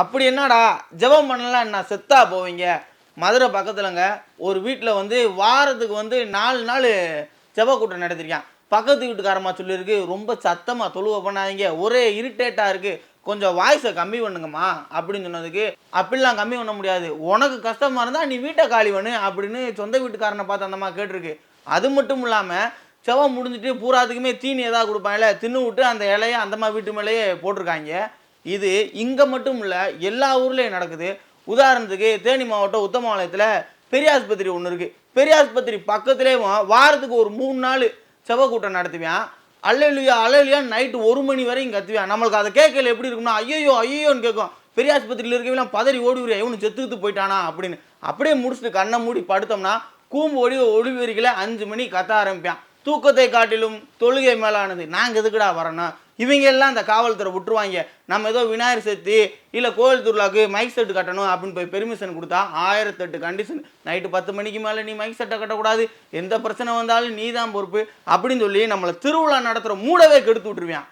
அப்படி என்னடா? ஜெபம் பண்ணலாம் என்ன? செத்தா போவீங்க. மதுரை பக்கத்துலங்க ஒரு வீட்டில் வந்து வாரத்துக்கு வந்து நாலு நாள் ஜெப கூட்டம் நடத்திருக்கான். பக்கத்து வீட்டுக்காரம்மா சொல்லியிருக்கு ரொம்ப சத்தமாக தொழுவ பண்ணாதீங்க. ஒரே இரிட்டேட்டாக இருக்குது கொஞ்சம் வாய்ஸை கம்மி பண்ணுங்கம்மா அப்படின்னு சொன்னதுக்கு அப்படிலாம் கம்மி பண்ண முடியாது. உனக்கு கஷ்டமாக இருந்தால் நீ வீட்டை காலி பண்ணு அப்படின்னு சொந்த வீட்டுக்காரனை பார்த்து அந்தம்மா கேட்டிருக்கு. அது மட்டும் இல்லாமல் செவம் முடிஞ்சிட்டு பூராத்துக்குமே தீனி ஏதாவது கொடுப்பாங்கல்ல தின்னு விட்டு அந்த இலையை அந்தம்மா வீட்டு மேலேயே போட்டிருக்காங்க. இது இங்கே மட்டும் இல்லை எல்லா ஊர்லேயும் நடக்குது. உதாரணத்துக்கு தேனி மாவட்டம் உத்தமாலயத்தில் பெரியாஸ்பத்திரி ஒன்று இருக்குது பெரியாஸ்பத்திரி பக்கத்துலேயும் வாரத்துக்கு ஒரு மூணு நாள் செவ கூட்டம் நடத்துவேன். அல்லையா அல்லையா நைட்டு ஒரு மணி வரையும் கத்துவேன். நம்மளுக்கு அதை கேட்கல எப்படி இருக்கும்னா ஐயோ ஐயோன்னு கேட்கும். பெரிய ஆஸ்பத்திரியில் இருக்கவெல்லாம் பதறி ஓடி வருவா இவனு செத்துக்கிட்டு போயிட்டானா அப்படின்னு. அப்படியே முடிச்சுட்டு கண்ணை மூடி படுத்தோம்னா கூம்பு ஒடி ஒளிவெறிகளை அஞ்சு மணி கத்த ஆரம்பிப்பான். தூக்கத்தை காட்டிலும் தொழுகை மேலானது. நாங்கள் எதுக்குடா வரணும்? இவங்க எல்லாம் அந்த காவல்துறை விட்டுருவாங்க. நம்ம ஏதோ விநாயகர் சதுர்த்தி இல்லை கோவில் திருவிழாக்கு மைக் செட்டு கட்டணும் அப்படின்னு போய் பெர்மிஷன் கொடுத்தா ஆயிரத்தெட்டு கண்டிஷன் நைட்டு பத்து மணிக்கு மேலே நீ மைக் செட்டை கட்டக்கூடாது. எந்த பிரச்சனை வந்தாலும் நீ தான் பொறுப்பு அப்படின்னு சொல்லி நம்மளை திருவிழா நடத்துகிற மூடவே கெடுத்து விட்டுருவியான்